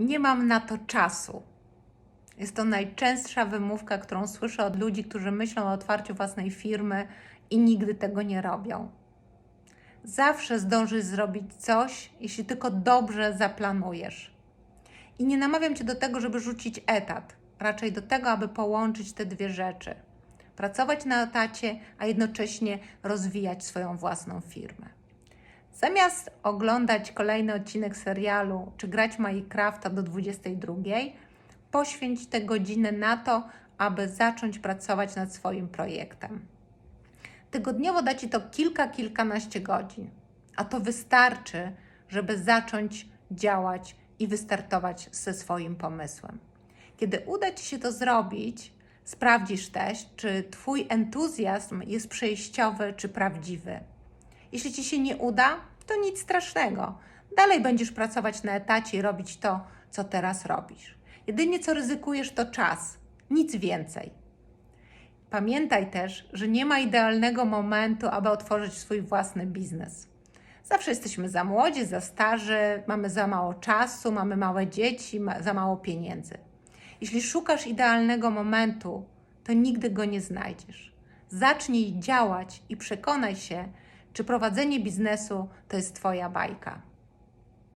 Nie mam na to czasu. Jest to najczęstsza wymówka, którą słyszę od ludzi, którzy myślą o otwarciu własnej firmy i nigdy tego nie robią. Zawsze zdążysz zrobić coś, jeśli tylko dobrze zaplanujesz. I nie namawiam cię do tego, żeby rzucić etat, raczej do tego, aby połączyć te dwie rzeczy. Pracować na etacie, a jednocześnie rozwijać swoją własną firmę. Zamiast oglądać kolejny odcinek serialu czy grać Minecrafta do 22, poświęć tę godzinę na to, aby zacząć pracować nad swoim projektem. Tygodniowo da Ci to kilka, kilkanaście godzin, a to wystarczy, żeby zacząć działać i wystartować ze swoim pomysłem. Kiedy uda Ci się to zrobić, sprawdzisz też, czy Twój entuzjazm jest przejściowy czy prawdziwy. Jeśli Ci się nie uda, to nic strasznego. Dalej będziesz pracować na etacie i robić to, co teraz robisz. Jedynie co ryzykujesz, to czas, nic więcej. Pamiętaj też, że nie ma idealnego momentu, aby otworzyć swój własny biznes. Zawsze jesteśmy za młodzi, za starzy, mamy za mało czasu, mamy małe dzieci, ma- za mało pieniędzy. Jeśli szukasz idealnego momentu, to nigdy go nie znajdziesz. Zacznij działać i przekonaj się, czy prowadzenie biznesu to jest Twoja bajka.